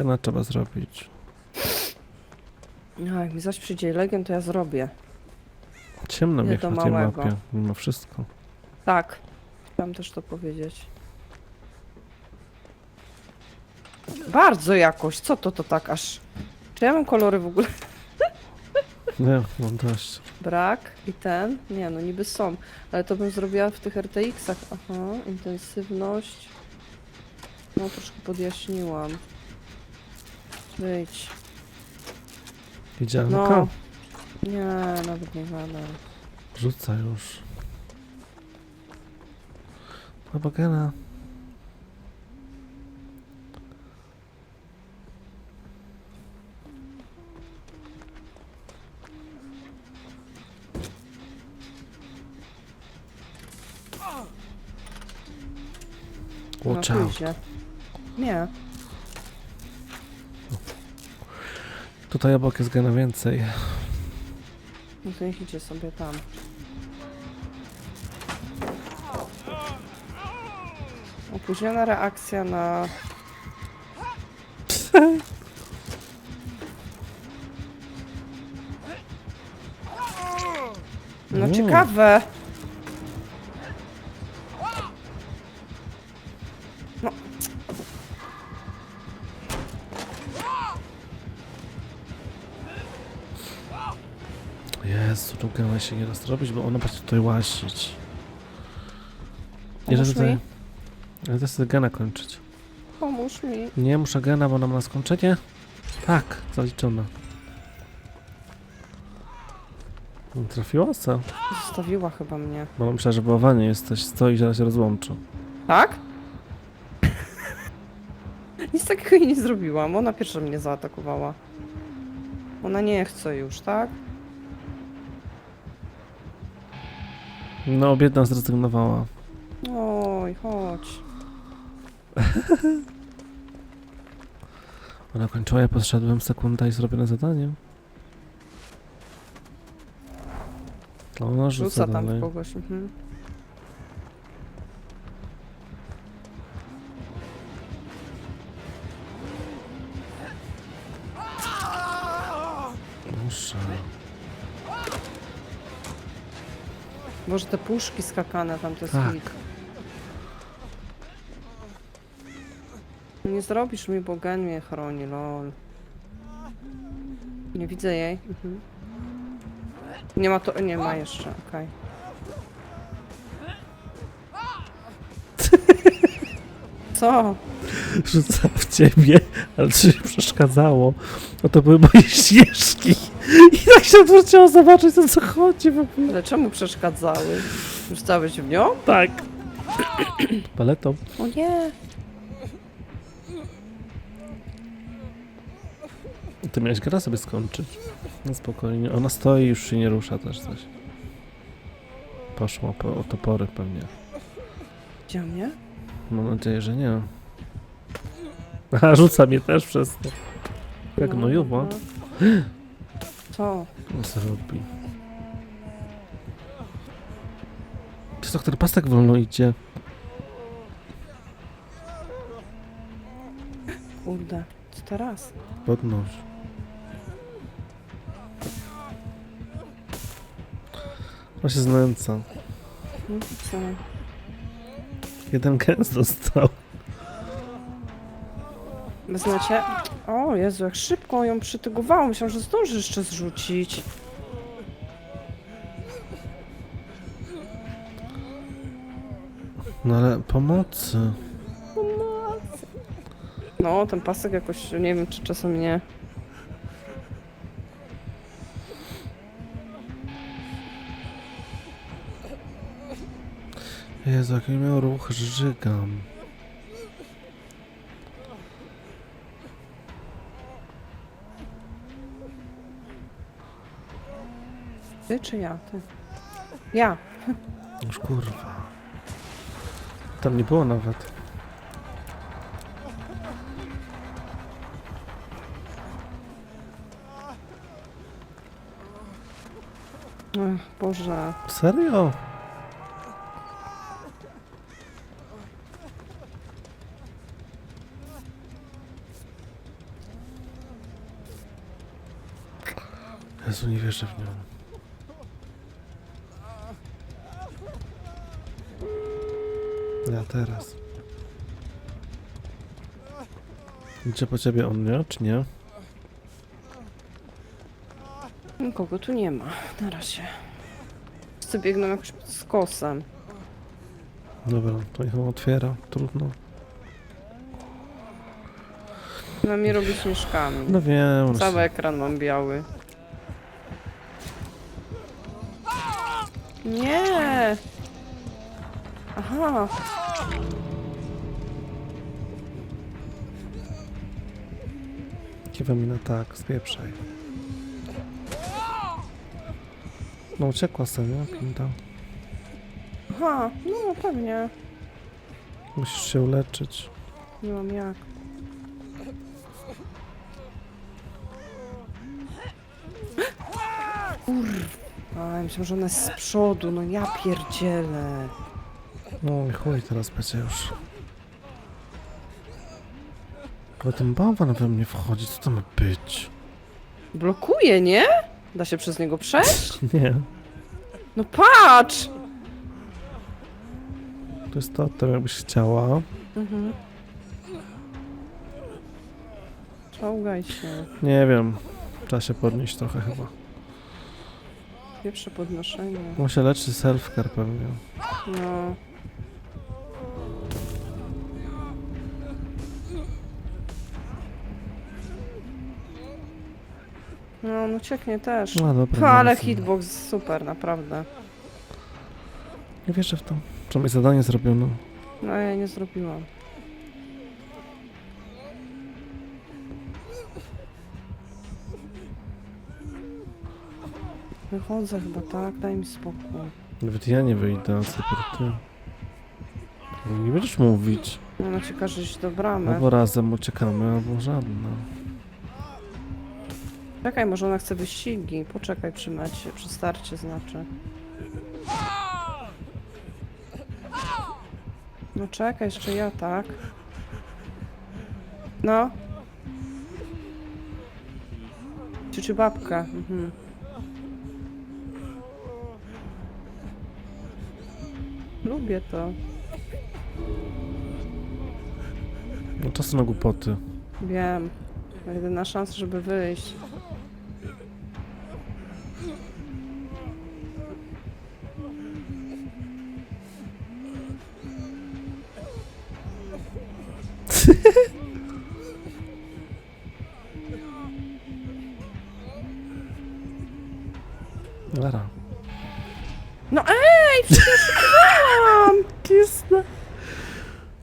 Gena trzeba zrobić. No, jak mi zaś przyjdzie Legion, to ja zrobię. Ciemno Nie mnie do na tej małego. mapie, mimo wszystko. Tak. Chciałam też to powiedzieć. Bardzo jakoś. Co to to tak aż... Czy ja mam kolory w ogóle? Nie, mam dość. Brak i ten? Nie, no niby są. Ale to bym zrobiła w tych RTX-ach. Aha, intensywność. No troszkę podjaśniłam. Widziałem No. Nie, nawet nie gadam. Rzuca już. Gena. No Watch out. pójdzie. Nie. Tutaj obok jest Gena więcej. No to niech idzie sobie tam. Opóźniona reakcja na... No Mm. ciekawe. Się nie da zrobić, bo ona będzie tutaj łazić. Pomóż tutaj... mi. Ale to chcę Gena kończyć. Pomóż mi. Nie, muszę Gena, bo ona ma na skończenie. Tak, zaliczona. Trafiła co? Zostawiła chyba mnie. Bo myślę, że wołanie jesteś, stoi i zaraz się rozłączy. Tak? Nic takiego jej nie zrobiłam. Ona pierwsza mnie zaatakowała. Ona nie chce już, tak? No, biedna zrezygnowała. Oj, chodź. Ona kończyła, ja podszedłem sekunda i zrobione zadanie. To ona rzuca, Rzuca tam w dalej. kogoś. Mhm. Może te puszki skakane tam to jest Tak. hit. Nie zrobisz mi, bo gen mnie chroni, lol. Nie widzę jej. Mhm. Nie ma to, nie ma jeszcze, okej. Co? Rzuca w ciebie, ale czy się przeszkadzało? No to były moje śnieżki. I tak się odwróciła zobaczyć, o co chodzi w ogóle. Ale czemu przeszkadzały? Rzucałeś w nią? Tak. Paletą. O nie! Ty miałeś gra sobie skończyć. No spokojnie. Ona stoi i już się nie rusza też coś. Poszła po o topory pewnie. Gdzie mnie? Mam nadzieję, że nie. Aha, rzuca mnie też przez to. Jak no jubo. Co? Co robi? Czy to który pasek wolno idzie? Kurde. Co teraz? Podnoś. On się znęca. Hmm, Co? Jeden gęs Znacie? O Jezu, jak szybko ją przytygowało. Myślałam, że zdąży jeszcze zrzucić. No ale pomocy. No, ten pasek jakoś, nie wiem, czy czasem nie. Jezu, jaki miał ruch, żygam. Ty czy ja? Ty. Ja. Już kurwa. Tam nie było nawet. Ach, Boże. Serio? Jezu, nie wierzę w nią. Teraz. Idzie po ciebie on, nie? Czy nie? Nikogo tu nie ma, na razie. Wszyscy biegną jakoś z kosem. Dobra, to niech on otwiera. Trudno. Na mnie robi śnieżkami. No wiem. Cały ekran mam biały. Nie! Aha! Kiwa mi na tak, spieprzaj. No uciekła sobie? Pinta. Aha! No pewnie. Musisz się uleczyć. Nie mam jak. Kurwa, ja myślałam, że ona jest z przodu, no ja pierdzielę. No i chuj, teraz będzie już. Ale ten bałwan we mnie wchodzi, co to ma być? Blokuje, nie? Da się przez niego przejść? Nie, No patrz! to jest to, to jakbyś chciała. Mhm. Czołgaj się. Nie wiem, trzeba się podnieść trochę chyba. Pierwsze podnoszenie. On się leczy self-care pewnie. No. No, no cieknie też. No dobra. Ha, ale nie hitbox super, naprawdę. Nie wierzę w to. Przynajmniej zadanie zrobiono. No ja nie zrobiłam. Wychodzę chyba, tak? Daj mi spokój. Nawet ja nie wyjdę, a super ty. No Nie będziesz mówić. No, no ci każe iść do bramy. Albo razem uciekamy, albo żadna. Czekaj, może ona chce wyścigi. Poczekaj przy mecie, przy starcie znaczy. No czekaj, jeszcze ja, tak? No. Ciuciu babka. Mhm. Lubię to. No czas na głupoty. Wiem. Jedyna szansa, żeby wyjść.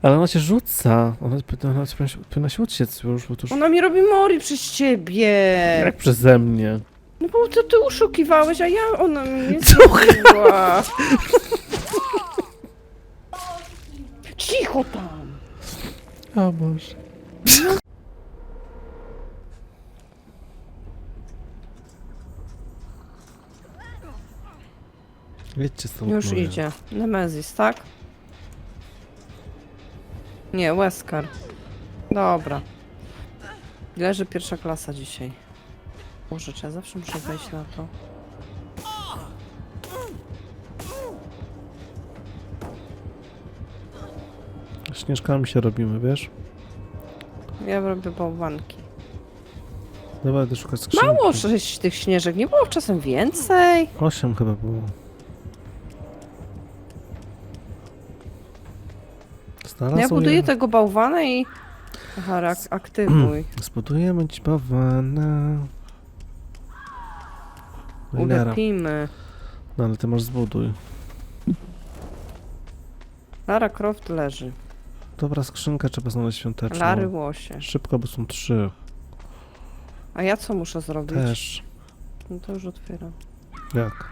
Ale ona cię rzuca. Ona, ona powinna się- powinna się uciec już, bo to już... Ona mi robi mori przez ciebie! Jak przeze mnie. No bo to ty uszukiwałeś, a ja ona mnie zrobiła. Cicho tam! O Boże. Jedźcie stąd. Już mówię. idzie. Nemezis, tak? Nie, Weskar. Dobra. Leży pierwsza klasa dzisiaj. Boże, czy ja zawsze muszę wejść na to. Śnieżkami się robimy, wiesz? Ja robię bałwanki. Dobra, idę szukać skrzynki. Mało sześć tych śnieżek, nie było czasem więcej? Osiem chyba było. Znalazł Ja buduję je. tego bałwana i... Aha, rak- aktywuj. Zbudujemy ci bawana. No, i nara. Ulepimy. no ale ty masz zbuduj. Lara Croft leży. Dobra, skrzynkę trzeba znaleźć świąteczną. Lary Łosie. Szybko, bo są trzy. A ja co muszę zrobić? Też. No to już otwieram. Jak?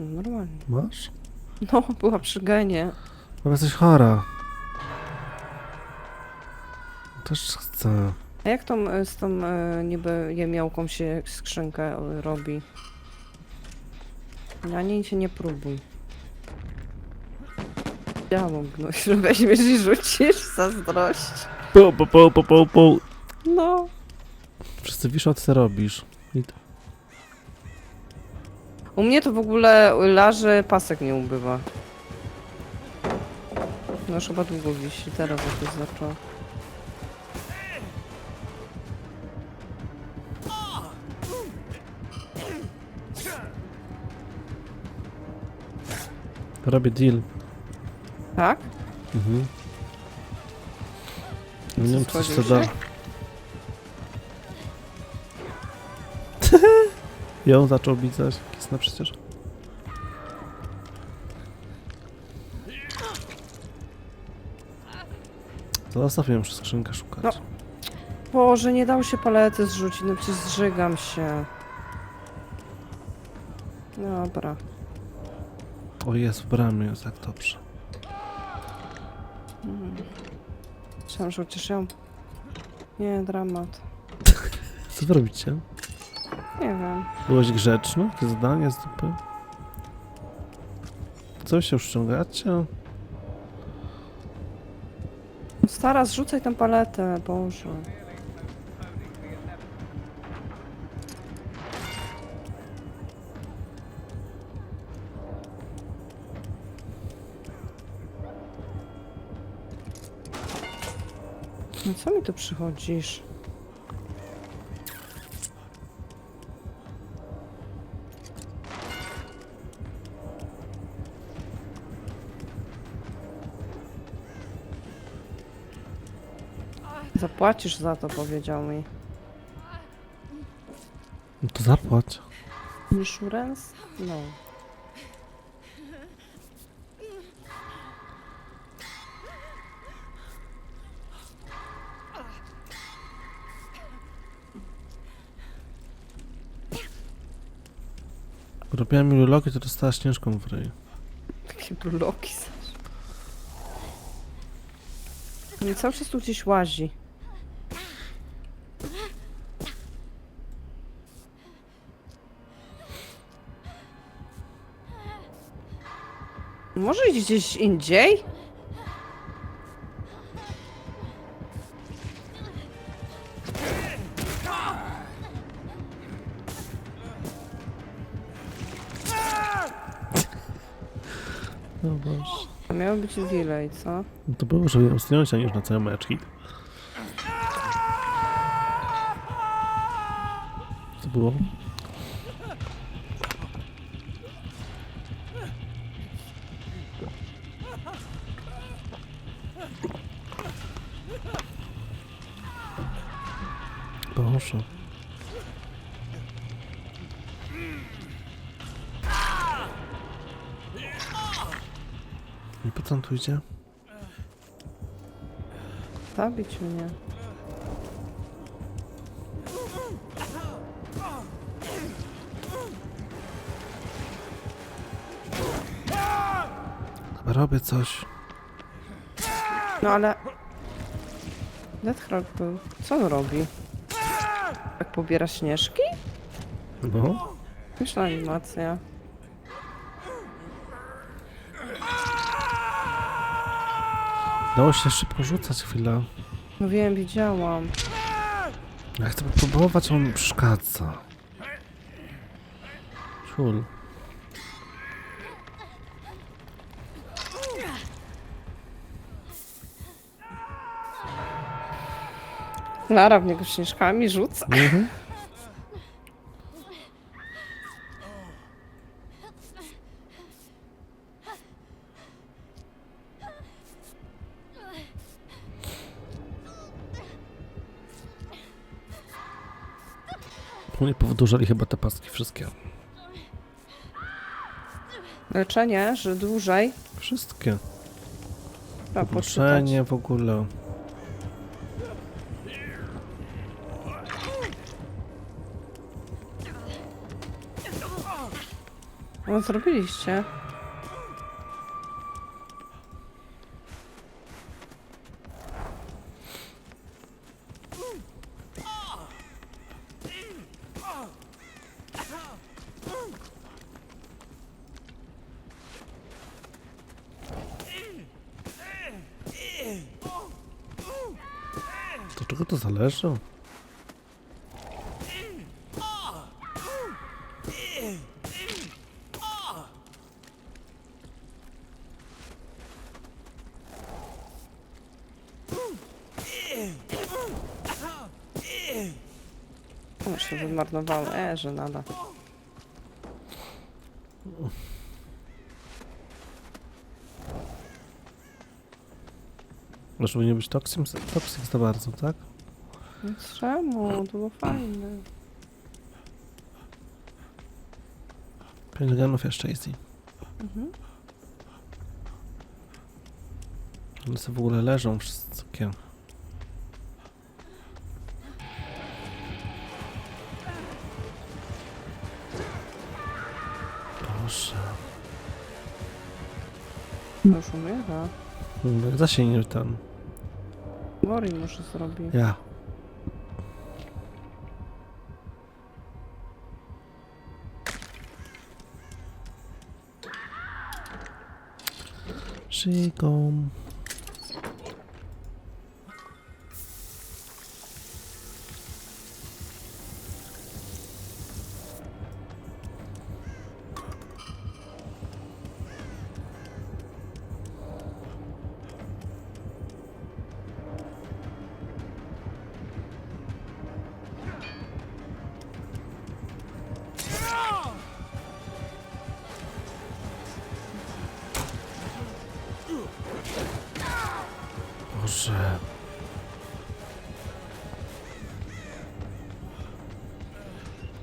No, normalnie. Masz? No, była przy genie. Bo jesteś chora. Też chcę. A jak tą, e, z tą e, niby jemiałką się skrzynkę e, robi? Na niej się nie próbuj. Działo gnój, że weźmiesz i rzucisz zazdrość. Po, po, po, po, po, po. No. Wszyscy wiszą, co ty robisz. I U mnie to w ogóle laży pasek nie ubywa. No już chyba długo wisi, teraz jakoś zaczął. Robię deal. Tak? Mhm. Nie wiem, co Schodził da. Ją zaczął bizać. Kisna przecież. To zostaw ją przez skrzynkę szukać. No. Boże, nie dało się palety zrzucić, no przecież zżygam się. Dobra. O jest, w bramie jest, jak dobrze. Myślałam, że chociaż ją... Nie, dramat. Co wy robicie? Nie wiem. Byłeś grzeczny? Jakie zadanie z dupy? Co się ściągacie? Stara, zrzucaj tę paletę, Boże. No co mi tu przychodzisz? Zapłacisz za to, powiedział mi. No to zapłać. Insurance? No. Robiłem miluloki, to dostała śnieżką w ryj. Takie bruloki zaś. Nie cały czas tu gdzieś łazi. Może iść gdzieś indziej? No boże. To miało być delay, co? No to było, żeby ją zdjąć, a nie już na całe meczki. Co było? Idzie? Zabić mnie. Chyba robię coś. No ale... Deathrock był. Co on robi? Jak pobiera śnieżki? No. Myślę animacja. Dało się szybko rzucać chwilę. No wiem, widziałam. Ja chcę popróbować, on mi przeszkadza. Ciul. Lara w niego śnieżkami rzuca. Mhm. Oni powydłużali chyba te paski wszystkie. Leczenie, że dłużej. Wszystkie. Trzeba poczytać. Podnoszenie w ogóle. No zrobiliście. leżą. Już się. E, że nada. Żeby nie być toksym, toksyk za bardzo, tak? No czemu? To było fajne. Pięć genów jeszcze easy. Mhm. One sobie w ogóle leżą wszystkie. Proszę. To już umiera. Jak zasięgnie ten. Mori może zrobi. Ja. Szygą.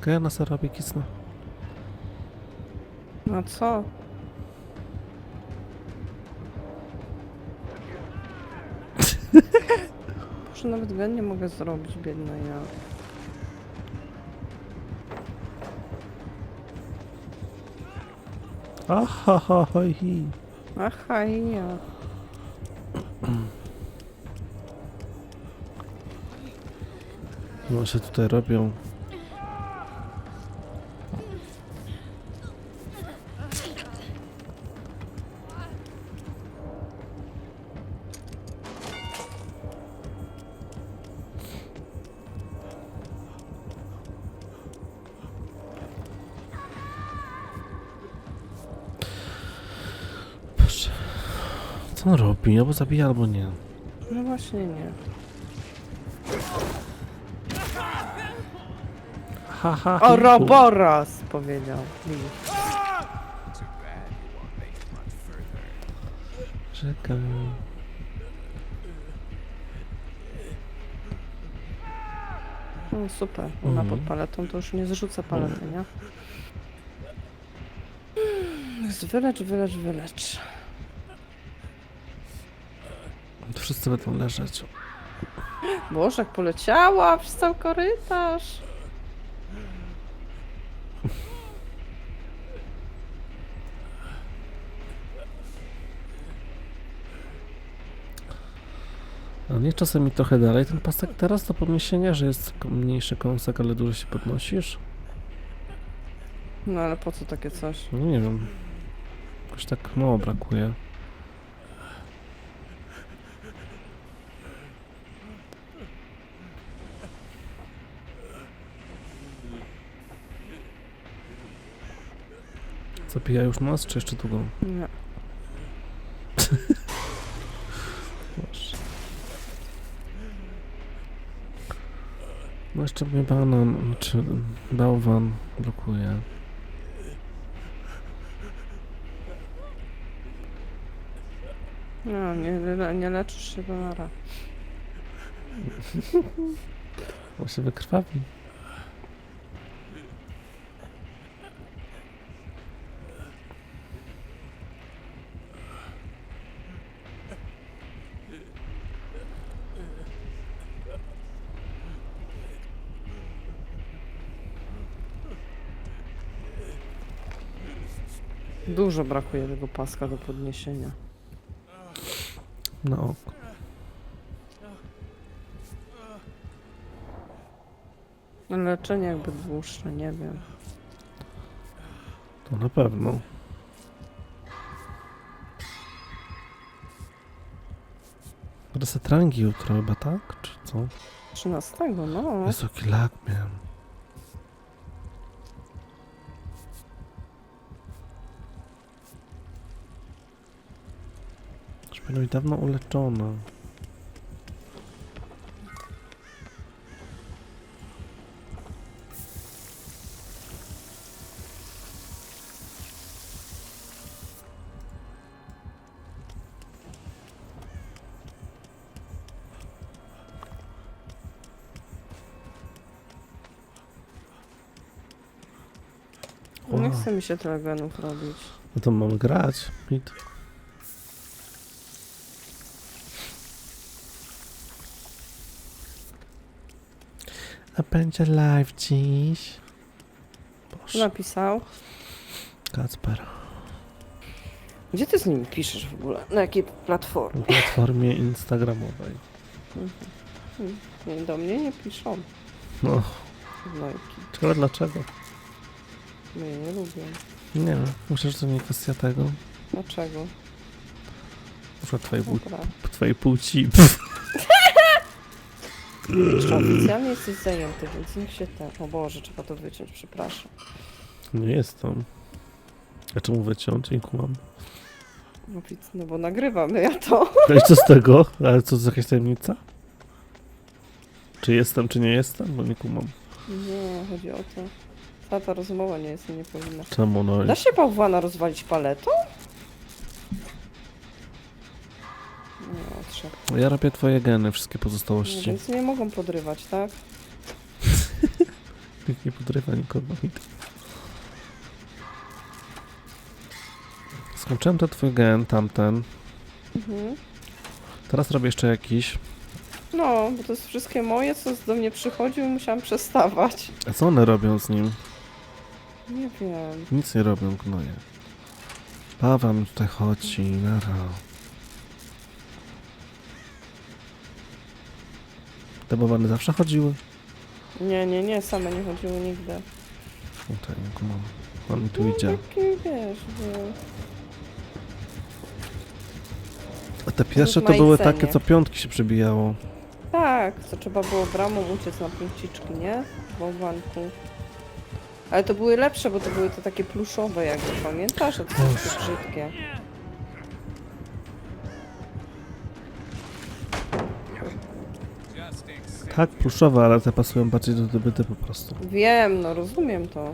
Okej, na serabie kisnę. No co? Może nawet nie mogę zrobić, biedna ja. Aha, ha, ha, hi. Aha, i ja. No się tutaj robią. Robi? Albo zabija, albo nie. No właśnie nie. Ha, ha, O. Roboros! Powiedział. Lee. Czekaj. No, super. Ona Mhm. pod paletą to już nie zrzuca palety, nie? Jest wylecz, wylecz, Wszyscy będą leżeć. Boże, jak poleciała przez cały korytarz. A nie czasami trochę dalej ten pasek teraz do podniesienia, że jest mniejszy kąsek, ale dużo się podnosisz? No ale po co takie coś? No nie wiem. Jakoś tak mało brakuje. Zapija już nas, czy jeszcze długo? Nie. No jeszcze mnie banan, znaczy bałwan blokuje. No, nie, nie leczysz się do nara. On się wykrwawi. Dużo brakuje tego paska do podniesienia. Na oko. Leczenie jakby dłuższe, nie wiem. To na pewno. Reset rangi jutro chyba, tak? Czy co? 13, no. Wysoki lag miałem. Powinna być dawno uleczona. Nie chce mi się telegonów robić. No to mam grać. Mit. A będzie live dziś. Boże, napisał? Kacper. Gdzie ty z nim piszesz w ogóle? Na jakiej platformie? Na platformie instagramowej. Nie, do mnie nie piszą. No, Lajki. ciekawe dlaczego? Mnie nie lubią. Nie wiem, myślę, że to nie kwestia tego. Na Dlaczego? przykład twojej, Dobra. twojej płci. Jeszcze oficjalnie jesteś zajęty, więc niech się ten... O Boże, trzeba to wyciąć, przepraszam. Nie jestem. A czemu wyciąć? Kumam. Ofic- No bo nagrywamy ja to. No i co z tego? Ale co, to jest jakaś tajemnica? Czy jestem, czy nie jestem? Bo nie kumam. Nie, chodzi o to. Cała ta rozmowa nie jest i nie powinna. Czemu no? Da się bałwana rozwalić paletą? Ja robię twoje geny, wszystkie No, pozostałości. więc nie mogą podrywać, tak? Nikt nie podrywa nikogo. Skończyłem ten twój gen, tamten. Mhm. Teraz robię jeszcze jakiś. No, bo to jest wszystkie moje, co do mnie przychodził musiałam przestawać. A co one robią z nim? Nie wiem. Nic nie robią, gnoje. Paweł mi tutaj chodzi, nara. Te bałwany zawsze chodziły? Nie, nie, nie, same nie chodziły nigdy. Tutaj, nie kumam. On mi tu idzie. Taki, wiesz, że... A te pierwsze to były takie, co piątki się przebijało. Tak, co trzeba było bramą uciec na punkciczki, nie? W bałwanku. Ale to były lepsze, bo to były te takie pluszowe jakby, pamiętasz? To takie brzydkie. Tak, pluszowe, ale te pasują bardziej do dobyty po prostu. Wiem, no rozumiem to.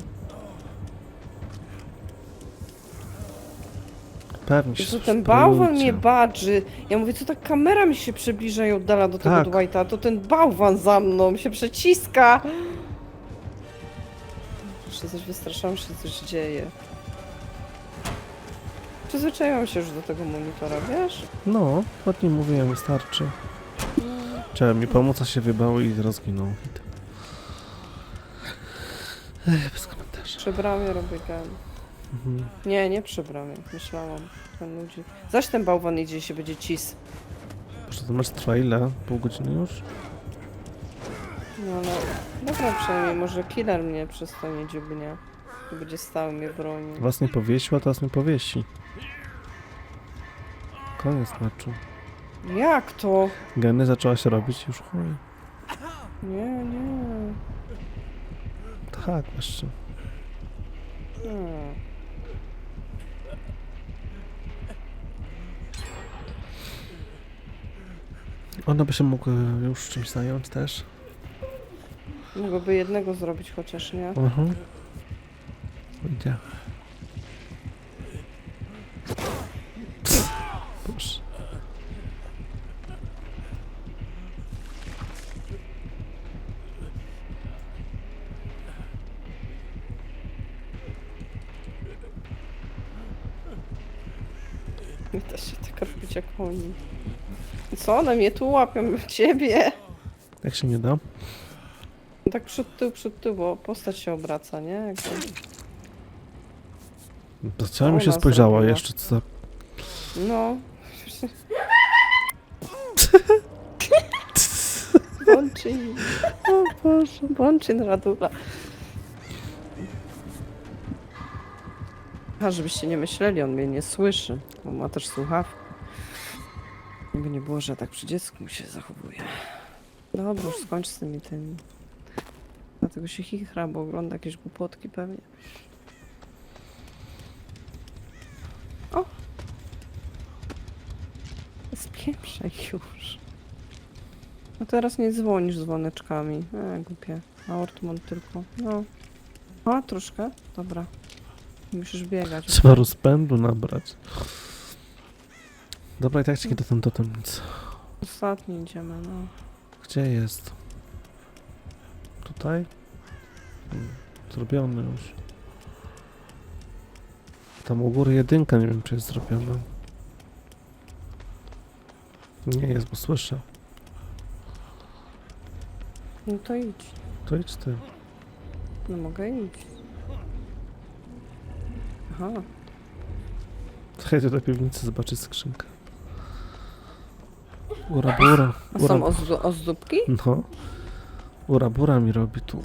Pewnie się Jezu, ten bałwan mnie badży. Ja mówię, co ta kamera mi się przybliża i oddala do tego Tak. Dwighta, to ten bałwan za mną się przeciska. Jeszcze coś wystraszałam, że się coś dzieje. Przyzwyczaiłam się już do tego monitora, wiesz? No, o nim mówiłem, wystarczy. Chciałem mi pomóc, a się wybał i rozginął. Hit. Ech, bez komentarzy. Przy bramie robię gen. Mhm. Nie, nie przy bramie, myślałam. Ten ludzi. Zaś ten bałwan idzie i się będzie cis. Boże, to masz trwa ile? Pół godziny już? No ale... Dobra, przynajmniej może killer mnie przez to nie dziubnie. I Będzie stał mnie bronił. Was nie powiesił, a teraz mnie powiesi. Koniec meczu. Jak to? Geny zaczęła się robić już chuj. Nie, nie. Tak, jeszcze. Hmm. Ona by się mogła już czymś zająć też. Mogłoby jednego zrobić chociaż, nie? Mhm. Idzie. Boże. Nie da się tak robić jak oni. Co one mnie tu łapią? Ciebie! Jak się nie da? Tak przód tył, przód tył, bo postać się obraca, nie? Jakby... To chciała mi się Ona spojrzała zrobiła. jeszcze, co. No. Bączyn. O Boże, Bączyn Radula. A żebyście nie myśleli, on mnie nie słyszy, bo ma też słuchawki. Jakby nie było, że tak przy dziecku się zachowuje. Dobra, już skończ z tymi tymi. Dlatego się chichra, bo ogląda jakieś głupotki pewnie. O! Spieprzaj już. No teraz nie dzwonisz dzwoneczkami. E, głupie. A Ortmont tylko. No. O, troszkę? Dobra. Musisz biegać. Trzeba rozpędu nabrać. Dobra, i tak ci nie ten totem nic. Ostatni idziemy, no. Gdzie jest? Tutaj? Hmm, Zrobiony już. Tam u góry jedynka, nie wiem czy jest zrobiona. Nie jest, bo słyszę. No to idź. To idź ty. No mogę iść. Aha. Czekaj, do piwnicy zobaczyć skrzynkę. Ura bura. A Ura, są ozdu- ozdóbki? no. Ura bura mi robi tu.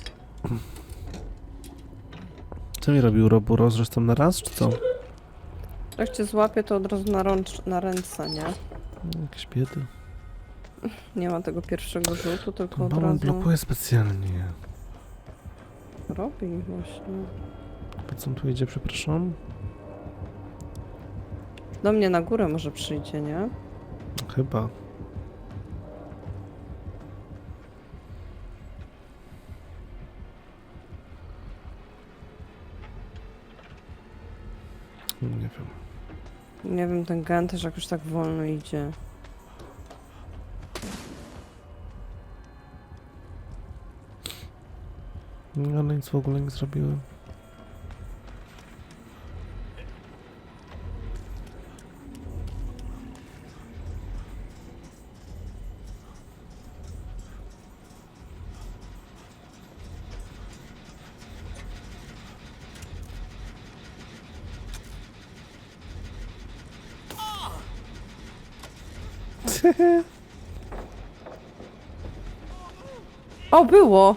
Co mi robi ura bura? Zresztą na raz, czy co? Jak cię złapie, to od razu na, rącz, na ręce, nie? Jakieś biedy. Nie ma tego pierwszego rzutu, tylko od razu blokuje specjalnie. robi właśnie. Po co on tu idzie, przepraszam? Do mnie na górę może przyjdzie, nie? Chyba. Nie wiem. Nie wiem, ten gen też jakoś tak wolno idzie. No, ale nic w ogóle nie zrobiłem. O, było!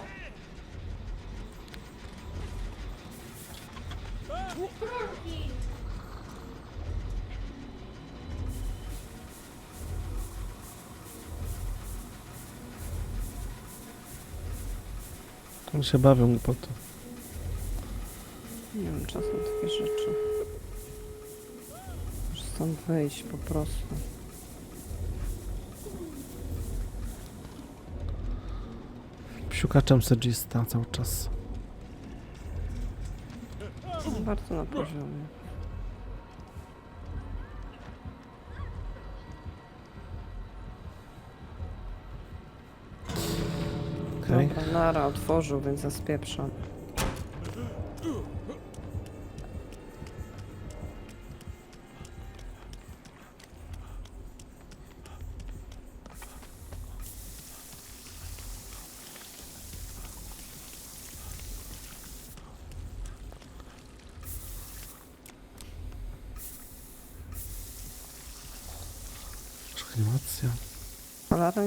Oni się bawią głupoty. Nie wiem, czasem takie rzeczy. Muszę stąd wyjść po prostu. Psiukaczem sedżista cały czas. Bardzo na poziomie. Okej. Dobra, Nara otworzył, więc ja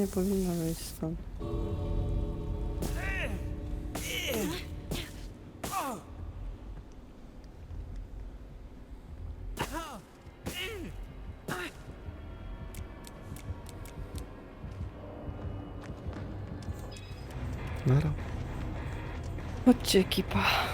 nie powinna wyjść stąd. Nara. Chodźcie ekipa.